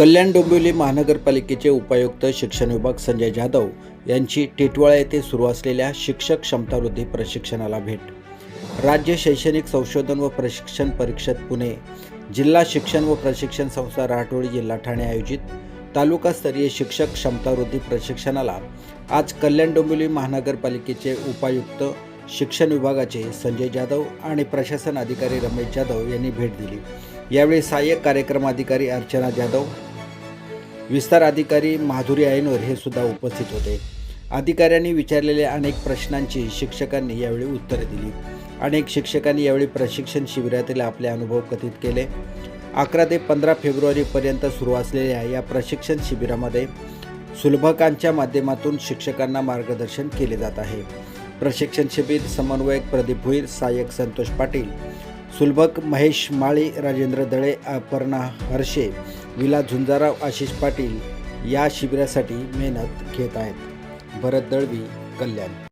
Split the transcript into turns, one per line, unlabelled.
कल्याण डोंबिवली महानगरपालिकेचे उपायुक्त शिक्षण विभाग संजय जाधव यांची टिटवाळा येथे सुरू असलेल्या शिक्षक क्षमतावृद्धी प्रशिक्षणाला भेट. राज्य शैक्षणिक संशोधन व प्रशिक्षण परिषद पुणे जिल्हा शिक्षण व प्रशिक्षण संस्था राठोडी जिल्हा ठाणे आयोजित तालुकास्तरीय शिक्षक क्षमतावृद्धी प्रशिक्षणाला आज कल्याण डोंबिवली महानगरपालिकेचे उपायुक्त शिक्षण विभागाचे संजय जाधव आणि प्रशासन अधिकारी रमेश जाधव यांनी भेट दिली. यावेळी सहाय्यक कार्यक्रम अधिकारी अर्चना जाधव विस्तार अधिकारी माधुरी ऐनोर हे सुद्धा उपस्थित होते. अधिकाऱ्यांनी विचारलेल्या अनेक प्रश्नांची शिक्षकांनी यावेळी उत्तरे दिली. अनेक शिक्षकांनी यावेळी प्रशिक्षण शिबिरातील आपले अनुभव कथित केले. अकरा ते पंधरा फेब्रुवारीपर्यंत सुरू असलेल्या या प्रशिक्षण शिबिरामध्ये सुलभकांच्या माध्यमातून शिक्षकांना मार्गदर्शन केले जात आहे. प्रशिक्षण शिबिर समन्वयक प्रदीप भुईर सहाय्यक संतोष पाटील सुलभक महेश माळी राजेंद्र दळे अपर्णा हर्षे विला झुंजाराव आशिष पाटील या शिबिरासाठी मेहनत घेत आहेत. भरत दळवी कल्याण.